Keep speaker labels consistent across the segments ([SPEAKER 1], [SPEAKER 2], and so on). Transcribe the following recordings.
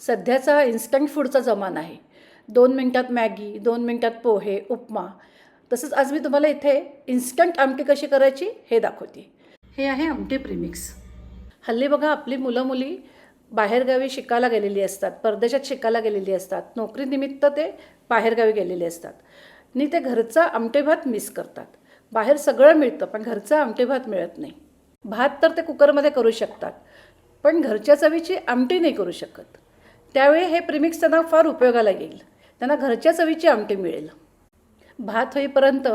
[SPEAKER 1] सध्याचा इन्स्टंट फूडचा जमाना आहे. दोन मिनटात मॅगी दोन मिनटात पोहे उपमा. तसंच आज मी तुम्हाला इथे इन्स्टंट आमटी कशी करायची हे दाखवते. हे आहे आमटी प्रिमिक्स हल्ली बघा आपली मुलं मुली बाहेरगावी शिकायला गेलेली असतात परदेशात शिकायला गेलेली असतात. नोकरीनिमित्त ते बाहेरगावी गेलेले असतात. आणि ते घरचा आमटे भात मिस करतात. बाहेर सगळं मिळतं पण घरचा आमटे भात मिळत नाही. भात तर ते कुकरमध्ये करू शकतात पण घरच्या चवीची आमटी नाही करू शकत. त्यावेळी हे प्रिमिक्स त्यांना फार उपयोगाला येईल. त्यांना घरच्या चवीची आमटी मिळेल. भात होईपर्यंत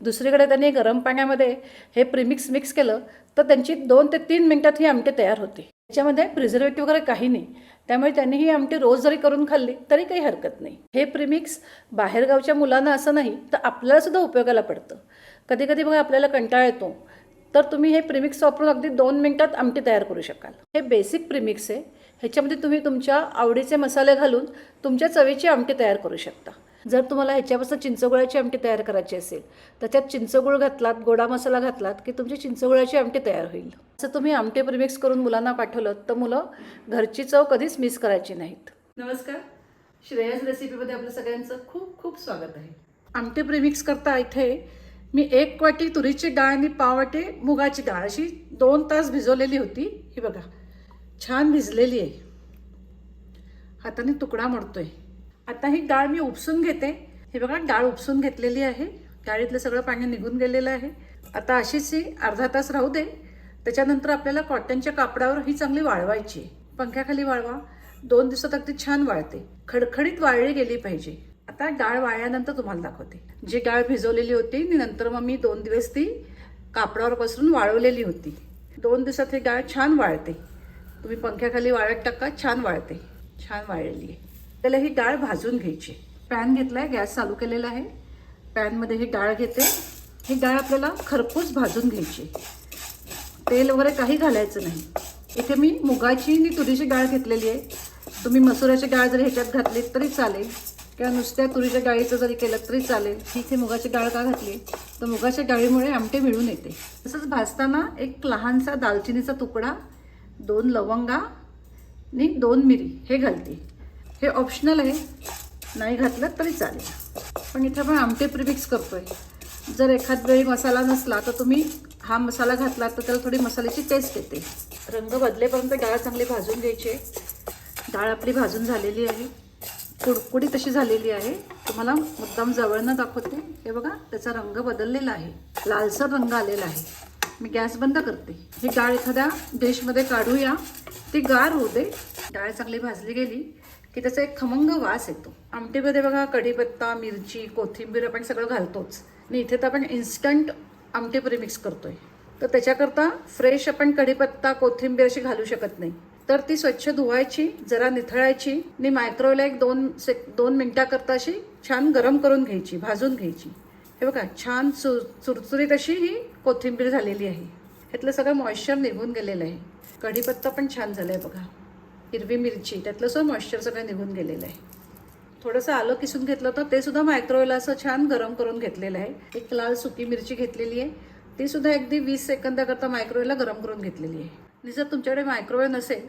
[SPEAKER 1] दुसरीकडे त्यांनी गरम पाण्यामध्ये हे प्रिमिक्स मिक्स केलं तर त्यांची दोन ते तीन मिनटात ही आमटी तयार होते. त्याच्यामध्ये प्रिझर्वेटिव्ह वगैरे काही नाही. त्यामुळे त्यांनी ही आमटी रोज जरी करून खाल्ली तरी काही हरकत नाही. हे प्रिमिक्स बाहेरगावच्या मुलांना असं नाही तर आपल्यालासुद्धा उपयोगाला पडतं. कधी कधी बघा आपल्याला कंटाळा येतो. तर तुम्ही हे प्रिमिक्स वापरून अगदी दोन मिनटात आमटी तयार करू शकाल. हे बेसिक प्रिमिक्स आहे. ह्याच्यामध्ये तुम्ही तुमच्या आवडीचे मसाले घालून तुमच्या चवीची आमटी तयार करू शकता. जर तुम्हाला ह्याच्यापासून चिंचगुळाची आमटी तयार करायची असेल तर त्यात चिंचगुळ घातलात गोडा मसाला घातलात की तुमची चिंचगुळाची आमटी तयार होईल. असं तुम्ही आमटी प्रिमिक्स करून मुलांना पाठवलं तर मुलं घरची चव कधीच मिस करायची नाहीत. नमस्कार. श्रेयस रेसिपीमध्ये आपलं सगळ्यांचं खूप खूप स्वागत आहे. आमटी प्रिमिक्स करता इथे मी एक वाटी तुरीची डाळ आणि पाव वाटी मुगाची डाळ अशी दोन तास भिजवलेली होती. ही बघा. छान भिजलेली आहे. हाताने तुकडा मोडतोय. आता ही डाळ मी उपसून घेते. हे बघा डाळ उपसून घेतलेली आहे. डाळीतलं सगळं पाणी निघून गेलेलं आहे. आता अशीच ही अर्धा तास राहू दे. त्याच्यानंतर आपल्याला कॉटनच्या कापडावर ही चांगली वाळवायची आहे. पंख्याखाली वाळवा. दोन दिवसात अगदी छान वाळते. खडखडीत वाळली गेली पाहिजे. आता डाळ वाळल्यानंतर तुम्हाला दाखवते. जी डाळ भिजवलेली होती आणि नंतर मग मी दोन दिवस ती कापडावर पसरून वाळवलेली होती. दोन दिवसात ही डाळ छान वाळते. तुम्ही पंख्याखाली वाळत टाका छान वाळते. छान वाळलेली आहे. त्याला ही डाळ भाजून घ्यायची. पॅन घेतलाय गॅस चालू केलेला आहे. पॅनमध्ये ही डाळ घेते. ही डाळ आपल्याला खरपूस भाजून घ्यायची. तेल वगैरे काही घालायचं नाही. इथे मी मुगाची आणि तुरीची डाळ घेतलेली आहे. तुम्ही मसुराची डाळ जरी ह्याच्यात घातली तरी चालेल. किंवा नुसत्या तुरीच्या डाळीचं जरी केलं तरी चालेल. ही इथे मुगाची डाळ का घातली? तर मुगाच्या डाळीमुळे आमटे मिळून येते. तसंच भाजताना एक लहानसा दालचिनीचा तुकडा दोन लवंगा आणि दोन मिरी. हे घालते. हे ऑप्शनल आहे. नाही घातलं तरी चालेल. पण इथं आपण आमटे प्रिमिक्स करतोय. जर एखाद वेळी मसाला नसला तर तुम्ही हा मसाला घातला तर त्याला थोडी मसाल्याची टेस्ट येते. रंग बदलेपर्यंत डाळ चांगली भाजून घ्यायची आहे. डाळ आपली भाजून झालेली आहे. कुडकुडी तशी झालेली आहे. तुम्हाला मुद्दाम जवळनं दाखवते. हे बघा त्याचा रंग बदललेला आहे. लालसर रंग आलेला आहे. मी गॅस बंद करते. ही डाळ एखाद्या डिशमध्ये काढूया. ती गार होऊ दे. डाळ चांगली भाजली गेली की त्याचा एक खमंग वास येतो. आमटीमध्ये बघा कढीपत्ता मिरची कोथिंबीर आपण सगळं घालतोच. आणि इथे तर आपण इन्स्टंट आमटीपुरी मिक्स करतोय. तर त्याच्याकरता फ्रेश आपण कढीपत्ता कोथिंबीर अशी घालू शकत नाही. तर ती स्वच्छ धुवायची जरा निथळायची आणि मायक्रोवेला एक दोन से दोन मिनटाकरता अशी छान गरम करून घ्यायची भाजून घ्यायची. हे बघा छान चुर चुरचुरीत अशी ही कोथिंबीर झालेली आहे. ह्यातलं सगळं मॉइश्चर निघून गेलेलं आहे. कढीपत्ता पण छान झाला आहे बघा. हिरवी मिरची त्यातलं सगळं मॉइश्चर सगळं निघून गेलेलं आहे. थोडंसं आलं किसून घेतलं होतं ते सुद्धा मायक्रोवेला असं छान गरम करून घेतलेलं आहे. एक लाल सुकी मिरची घेतलेली आहे. ती सुद्धा अगदी वीस सेकंदाकरता मायक्रोवेला गरम करून घेतलेली आहे. आणि जर तुमच्याकडे मायक्रोवेव्ह नसेल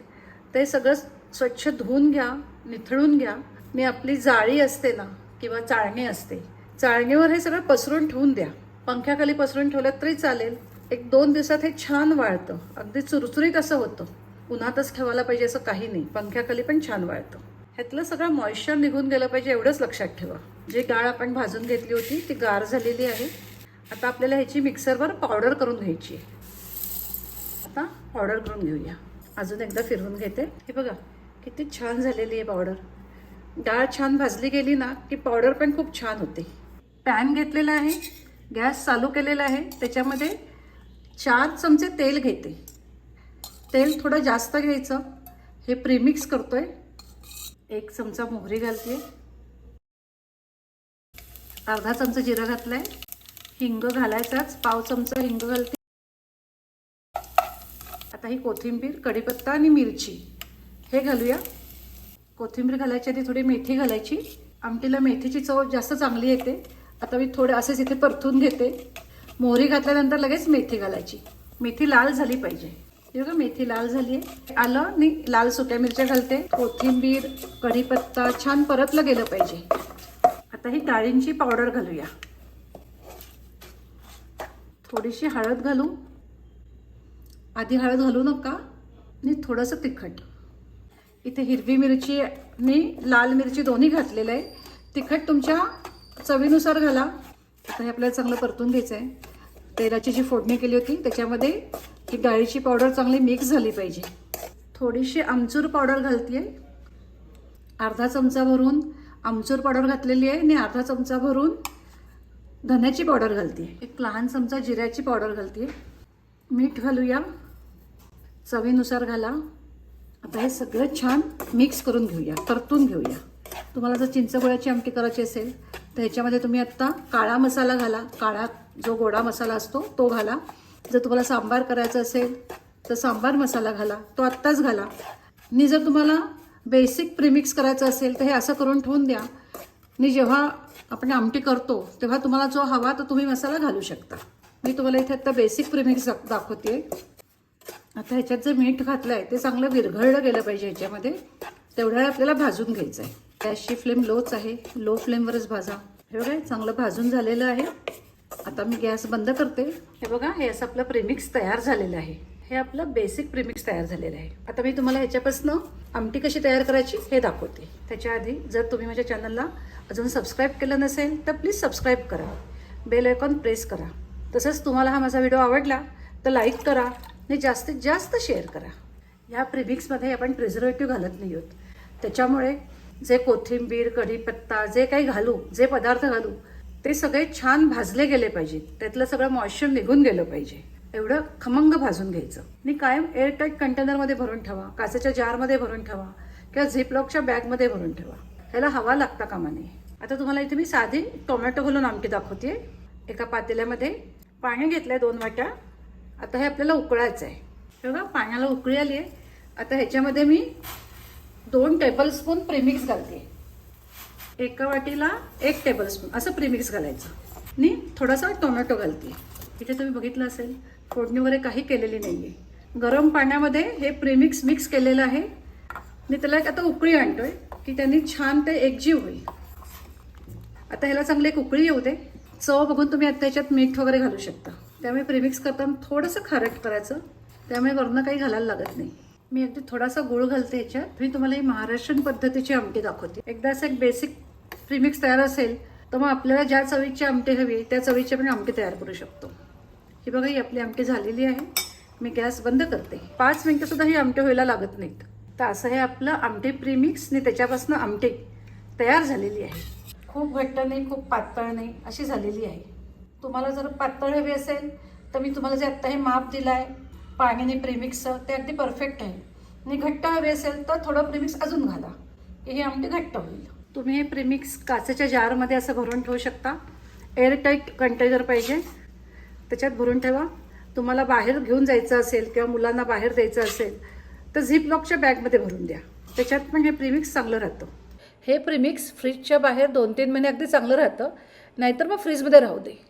[SPEAKER 1] ते सगळं स्वच्छ धुवून घ्या निथळून घ्या. मी आपली जाळी असते ना किंवा चाळणी असते चाळणीवर हे सगळं पसरून ठेवून द्या. पंख्याखाली पसरून ठेवलं तरी चालेल. एक दोन दिवसात हे छान वाळतं. अगदी चुरचुरीत असं होतं. उन्हातच ठेवायला पाहिजे असं काही नाही. पंख्याखाली पण छान वाळतं. ह्यातलं सगळं मॉइश्चर निघून गेलं पाहिजे एवढंच लक्षात ठेवा. जी डाळ आपण भाजून घेतली होती ती गार झालेली आहे. आता आपल्याला ह्याची मिक्सरवर पावडर करून घ्यायची आहे. आता पावडर करून घेऊया. अजून एकदा फिरवून घेते. हे बघा किती छान झालेली आहे पावडर डाळ छान भाजली गेली ना की पावडर पण खूप छान होते. पॅन घेतलेला आहे गॅस चालू केलेला आहे त्याच्यामध्ये चार चमचे तेल घेते. तेल थोडं जास्त घ्यायचं. हे प्रीमिक्स करतो आहे एक चमचा मोहरी घालते. अर्धा चमचा जिरं आहे हिंग घालायचाच. पाव चमचा हिंग घालते. आता ही कोथिंबीर कढीपत्ता आणि मिरची. हे घालूया. कोथिंबीर घालायची आधी थोडी मेथी घालायची. आमटीला मेथीची चव जास्त चांगली येते. आता मी थोडं असेच इथे परतून घेते. मोहरी घातल्यानंतर लगेच मेथी घालायची. मेथी लाल झाली पाहिजे. बघा मेथी लाल झाली आहे. आलं आणि लाल सुक्या मिरच्या घालते. कोथिंबीर कढीपत्ता छान परतलं गेलं पाहिजे. आता ही डाळींची पावडर घालूया. थोडीशी हळद घालू. आधी हळद घालू नका. आणि थोडंसं तिखट. इथे हिरवी मिरची आणि लाल मिरची दोन्ही घातलेलं आहे. तिखट तुमच्या चवीनुसार घाला. आता हे आपल्याला चांगलं परतून घ्यायचं आहे तेलाची जी फोडणी केली होती त्याच्यामध्ये ही डाळीची पावडर चांगली मिक्स झाली पाहिजे. थोडीशी आमचूर पावडर घालते अर्धा चमचा भरून आमचूर पावडर घातलेली आहे आणि अर्धा चमचा भरून धन्याची पावडर घालते एक लहान चमचा जिऱ्याची पावडर घालते मीठ घालूया. चवीनुसार घाला. आता हे सगळं छान मिक्स करून घेऊया परतून घेऊया. तुम्हाला जर चिंचगुळाची आमटी करायची असेल तर ह्याच्यामध्ये तुम्ही आत्ता काळा मसाला घाला. काळा जो गोडा मसाला असतो तो घाला. जर तुम्हाला सांबार करायचं असेल तर सांबार मसाला घाला. तो आत्ताच घाला. आणि जर तुम्हाला बेसिक प्रिमिक्स करायचं असेल तर हे असं करून ठेवून द्या. आणि जेव्हा आपण आमटी करतो तेव्हा तुम्हाला जो हवा तो तुम्ही मसाला घालू शकता. मी तुम्हाला इथे आत्ता बेसिक प्रिमिक्स दाखवते आता ह्याच्यात जे मीठ घातलं आहे ते चांगलं विरघळलं गेलं पाहिजे ह्याच्यामध्ये. तेवढ्या आपल्याला भाजून घ्यायचं आहे. गॅसची फ्लेम लोच आहे. लो फ्लेमवरच भाजा. हे बघा चांगलं भाजून झालेलं आहे. आता मी गॅस बंद करते. हे बघा हे असं आपलं प्रेमिक्स तयार झालेलं आहे. हे आपलं बेसिक प्रिमिक्स तयार झालेलं आहे. आता मी तुम्हाला ह्याच्यापासून आमटी कशी तयार करायची हे दाखवते. त्याच्या आधी जर तुम्ही माझ्या चॅनलला अजून सबस्क्राईब केलं नसेल तर प्लीज सबस्क्राईब करा. बेल आयकॉन प्रेस करा. तसंच तुम्हाला हा माझा व्हिडिओ आवडला तर लाईक करा आणि जास्तीत जास्त शेअर करा. या प्रिमिक्समध्ये आपण प्रिझर्वेटिव्ह घालत नाही आहोत. त्याच्यामुळे जे कोथिंबीर कढीपत्ता जे काही घालू जे पदार्थ घालू ते सगळे छान भाजले गेले पाहिजेत. त्यातलं सगळं मॉइश्चर निघून गेलं पाहिजे. एवढं खमंग भाजून घ्यायचं. आणि कायम एअरटाईट कंटेनरमध्ये भरून ठेवा. काचेच्या जारमध्ये भरून ठेवा. किंवा झिपलॉकच्या बॅगमध्ये भरून ठेवा. ह्याला हवा लागता कामा नये. आता तुम्हाला इथे मी साधी टोमॅटो घालून आमटी दाखवते एका पातेल्यामध्ये पाणी घेतलं आहे दोन वाट्या. आता हे आपल्याला उकळायचं आहे बघा पाण्याला उकळी आली आहे आता ह्याच्यामध्ये मी दोन टेबलस्पून प्रीमिक्स घालते. एका वाटीला एक टेबलस्पून असं प्रीमिक्स घालायचं. आणि थोडासा टोमॅटो घालते. इथे तुम्ही बघितलं असेल फोडणी वगैरे काही केलेली नाही आहे गरम पाण्यामध्ये हे प्रीमिक्स मिक्स केलेलं आहे. आणि त्याला एक आता उकळी आणतो आहे की त्यांनी छान ते एकजीव होईल. आता ह्याला चांगली एक उकळी येऊ दे. चव बघून तुम्ही आता त्याच्यात मीठ वगैरे घालू शकता. त्यामुळे प्रीमिक्स करताना थोडंसं खारट करायचं. त्यामुळे वरनं काही घालायला लागत नाही. मी अगदी थोडासा गुळ घालते याच्यात. मी तुम्हाला ही महाराष्ट्रीयन पद्धतीची आमटी दाखवते. एकदा असं एक बेसिक प्रीमिक्स तयार असेल तर मग आपल्याला ज्या चवीची आमटी हवी त्या चवीची आपण आमटी तयार करू शकतो. ही बघा ही आपली आमटी झालेली आहे. मी गॅस बंद करते. पाच मिनटं सुद्धा ही आमटी व्हायला लागत नाहीत. तर असं हे आपलं आमटी प्रीमिक्स आणि त्याच्यापासून आमटी तयार झालेली आहे. खूप घट्ट नाही खूप पातळ नाही अशी झालेली आहे. तुम्हाला जर पातळ हवी असेल तर मी तुम्हाला जे आत्ता हे माप दिलं आहे पाण्याने प्रेमिक्सचं ते अगदी परफेक्ट आहे. आणि घट्ट हवे असेल तर थोडं प्रेमिक्स अजून घाला. की हे आमटी घट्ट होईल. तुम्ही हे प्रेमिक्स काचेच्या जारमध्ये असं भरून ठेवू शकता. एअरटाईट कंटेनर पाहिजे. त्याच्यात भरून ठेवा. तुम्हाला बाहेर घेऊन जायचं असेल किंवा मुलांना बाहेर द्यायचं असेल तर झिप लॉकच्या बॅगमध्ये भरून द्या. त्याच्यात पण हे प्रीमिक्स चांगलं राहतं. हे प्रीमिक्स फ्रीजच्या बाहेर दोन तीन महिने अगदी चांगलं राहतं. नाहीतर मग फ्रीजमध्ये राहू दे.